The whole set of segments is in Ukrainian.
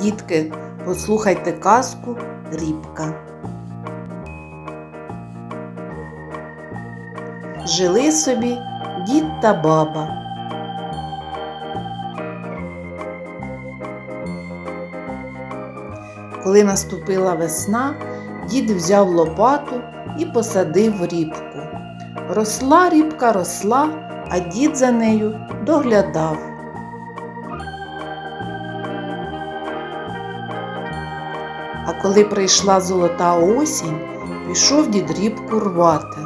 Дітки, послухайте казку Рібка. Жили собі дід та баба. Коли наступила весна, дід взяв лопату і посадив рібку. Росла рібка, росла, а дід за нею доглядав. А коли прийшла золота осінь, пішов дід рібку рвати.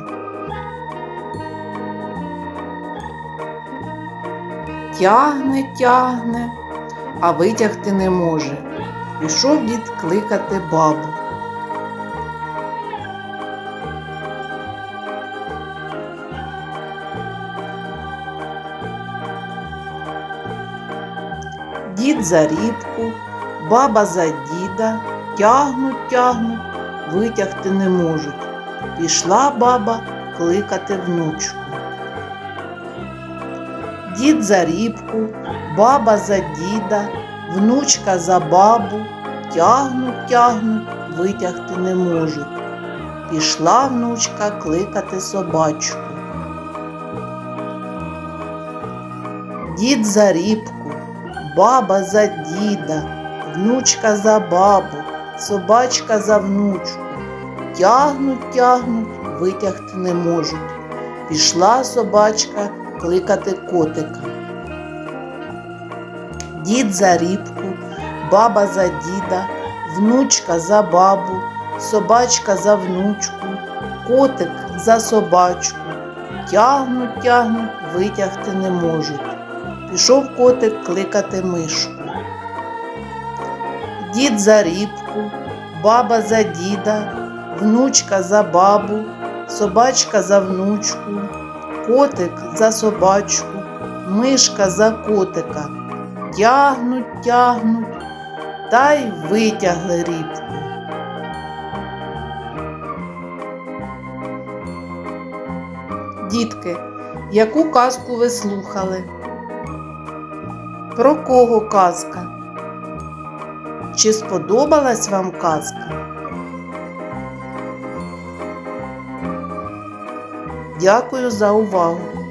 Тягне, тягне, а витягти не може. Пішов дід кликати бабу. Дід за рібку, баба за діда, тягнуть, тягнуть, витягти не можуть. Пішла баба кликати внучку. Дід за рібку, баба за діда, внучка за бабу, тягнуть, тягнуть, витягти не можуть. Пішла внучка кликати собачку. Дід за рібку, баба за діда, внучка за бабу, собачка за внучку. Тягнуть, тягнуть, витягти не можуть. Пішла собачка кликати котика. Дід за рібку, баба за діда, внучка за бабу, собачка за внучку, котик за собачку. Тягнуть, тягнуть, витягти не можуть. Пішов котик кликати мишку. Дід за рібку, баба за діда, внучка за бабу, собачка за внучку, котик за собачку, мишка за котика. Тягнуть, тягнуть, та й витягли рібку. Дітки, яку казку ви слухали? Про кого казка? Чи сподобалась вам казка? Дякую за увагу!